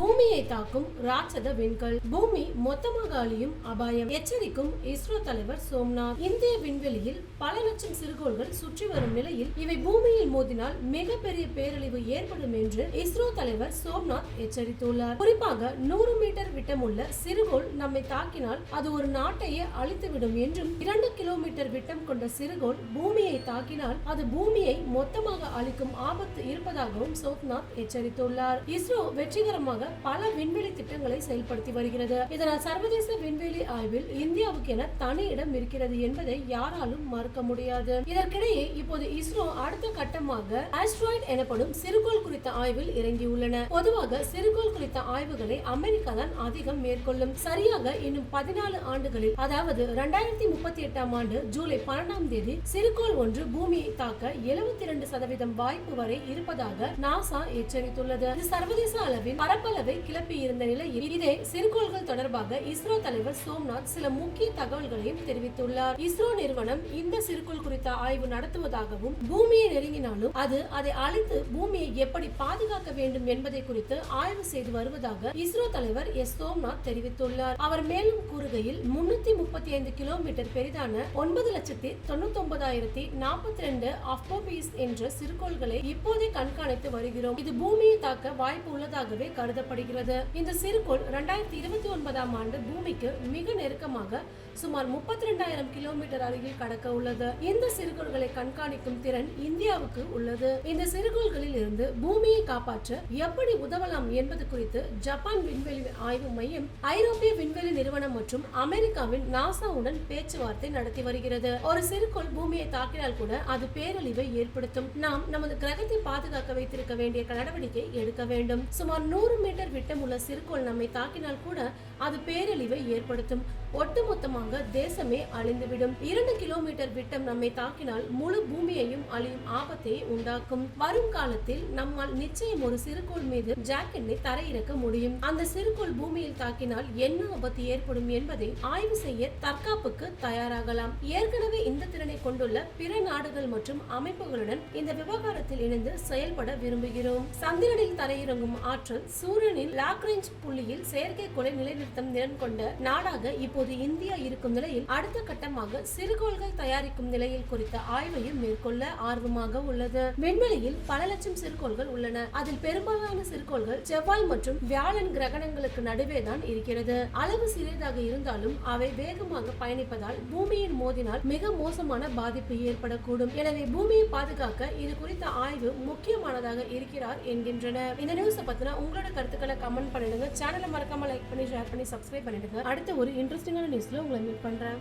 பூமியை தாக்கும் ராட்சத விண்கல் பூமி மொத்தமாக அழியும் அபாயம். எச்சரிக்கும் இஸ்ரோ தலைவர் சோம்நாத். இந்திய விண்வெளியில் பல லட்சம் சிறுகோள்கள் சுற்றி வரும் நிலையில் இவை பூமியில் மோதினால் மிகப்பெரிய பேரழிவு ஏற்படும் என்று இஸ்ரோ தலைவர் சோம்நாத் எச்சரித்துள்ளார். குறிப்பாக நூறு மீட்டர் விட்டமுள்ள சிறுகோள் நம்மை தாக்கினால் அது ஒரு நாட்டையே அழித்துவிடும் என்றும் இரண்டு கிலோமீட்டர் விட்டம் கொண்ட சிறுகோள் பூமியை தாக்கினால் அது பூமியை மொத்தமாக அழிக்கும் ஆபத்து இருப்பதாகவும் சோம்நாத் எச்சரித்துள்ளார். இஸ்ரோ வெற்றிகரமாக பல விண்வெளி திட்டங்களை செயல்படுத்தி வருகிறது. இதனால் சர்வதேச விண்வெளி ஆய்வில் இந்தியாவுக்கு என தனி இடம் இருக்கிறது என்பதை யாராலும் மறுக்க முடியாது. இதற்கிடையே இப்போது இஸ்ரோ அடுத்த கட்டமாக ஆஸ்ட்ராய்ட் எனப்படும் சிறுகோள் குறித்த ஆய்வில் இறங்கியுள்ளன. பொதுவாக சிறுகோள் குறித்த ஆய்வுகளை அமெரிக்கா தான் அதிகம் மேற்கொள்ளும். சரியாக இன்னும் பதினாலு ஆண்டுகளில் அதாவது இரண்டாயிரத்தி முப்பத்தி எட்டாம் ஆண்டு ஜூலை பன்னெண்டாம் தேதி சிறுகோள் ஒன்று பூமியை தாக்க எழுபத்தி இரண்டு சதவீதம் வாய்ப்பு வரை இருப்பதாக நாசா எச்சரித்துள்ளது. இது சர்வதேச அளவில் பரப்பளவு கிளப்பி இருந்த நிலையில் இதே சிறுகோள்கள் தொடர்பாக இஸ்ரோ தலைவர் சோம்நாத் சில முக்கிய தகவல்களையும் தெரிவித்துள்ளார். இஸ்ரோ நிறுவனம் இந்த சிறுகோள் குறித்த ஆய்வு நடத்துவதாகவும் பூமியை நெருங்கினாலும் அது அதை அழித்து பூமியை எப்படி பாதுகாக்க வேண்டும் என்பதை குறித்து ஆய்வு செய்து வருவதாக இஸ்ரோ தலைவர் எஸ் சோம்நாத் தெரிவித்துள்ளார். அவர் மேலும் கூறுகையில் முன்னூத்தி முப்பத்தி ஐந்து கிலோமீட்டர் பெரிதான ஒன்பது லட்சத்தி தொண்ணூத்தி ஒன்பதாயிரத்தி நாற்பத்தி ரெண்டு அப்டோபீஸ் என்ற சிறுகோள்களை இப்போதே கண்காணித்து வருகிறோம். இது பூமியை தாக்க வாய்ப்பு உள்ளதாகவே கருதப்படும் கூறப்படுகிறது இந்த சிறுகோள் இரண்டாயிரத்தி இருபத்தி ஒன்பதாம் ஆண்டு பூமிக்கு மிக நெருக்கமாக சுமார் முப்பத்தி ரெண்டாயிரம் கிலோமீட்டர் அருகில் கடக்க உள்ளது. இந்த சிறுகோள்களை கண்காணிக்கும் திறன் இந்தியாவுக்கு உள்ளது. இந்த சிறுகோள்களில் இருந்து பூமியை காப்பாற்ற எப்படி உதவலாம் என்பது குறித்து ஜப்பான் விண்வெளி ஆய்வு மையம் ஐரோப்பிய விண்வெளி நிறுவனம் மற்றும் அமெரிக்காவின் நாசாவுடன் பேச்சுவார்த்தை நடத்தி வருகிறது. ஒரு சிறுகோள் பூமியை தாக்கினால் கூட அது பேரழிவை ஏற்படுத்தும். நாம் நமது கிரகத்தை பாதுகாக்க வைத்திருக்க வேண்டிய நடவடிக்கை எடுக்க வேண்டும். சுமார் நூறு மீட்டர் விட்டம் உள்ள சிறுகோள் நம்மை தாக்கினால் கூட அது பேரழிவை ஏற்படுத்தும். ஒட்டுமொத்தமாக தேசமே அழிந்துவிடும். இரண்டு கிலோமீட்டர் விட்டம் நம்மை தாக்கினால் முழு பூமியையும் அழியும் ஆபத்தை உண்டாக்கும். வரும் காலத்தில் நம்மால் நிச்சயம் ஒரு சிறுகோள் மீது ஜாக்கெட்டை தரையிறக்க முடியும். அந்த சிறுகோள் பூமியில் தாக்கினால் என்ன ஆபத்து ஏற்படும் என்பதை ஆய்வு செய்ய தற்காப்புக்கு தயாராகலாம். ஏற்கனவே இந்த திறனை கொண்டுள்ள பிற நாடுகள் மற்றும் அமைப்புகளுடன் இந்த விவகாரத்தில் இணைந்து செயல்பட விரும்புகிறோம். சந்திரனில் தரையிறங்கும் ஆற்றல் சூரியனின் லாக்ரேஞ்ச் புள்ளியில் செயற்கை கொலை நிலைநிறுத்தம் திறன் கொண்ட நாடாக இப்போது இந்தியா இருக்கும் நிலையில் அடுத்த கட்டமாக சிறுகோள்கள் தயாரிக்கும் நிலையில் குறித்த ஆய்வையும் மேற்கொள்ள ஆர்வமாக உள்ளது. விண்வெளியில் பல லட்சம் சிறுகோள்கள் உள்ளன. அதில் பெரும்பாலான சிறுகோள்கள் செவ்வாய் மற்றும் வியாழன் கிரகணங்களுக்கு நடுவே தான் இருக்கிறது. அளவு சிறியதாக இருந்தாலும் அவை வேகமாக பயணிப்பதால் பூமியின் மோதினால் மிக மோசமான பாதிப்பு ஏற்படக்கூடும். எனவே பூமியை பாதுகாக்க இது குறித்த ஆய்வு முக்கியமானதாக இருக்கிறார் என்கின்றனர் இந்த நியூஸை பத்தின உங்களோட கருத்துக்களை கமெண்ட் பண்ணிடுங்க. சேனலை மறக்காம லைக் பண்ணி ஷேர் பண்ணி சப்ஸ்கிரைப் பண்ணிடுங்க. அடுத்த ஒரு இன்ட்ரெஸ்டிங்கான நியூஸ்ல உங்களை गर्मी पड़ रहा है।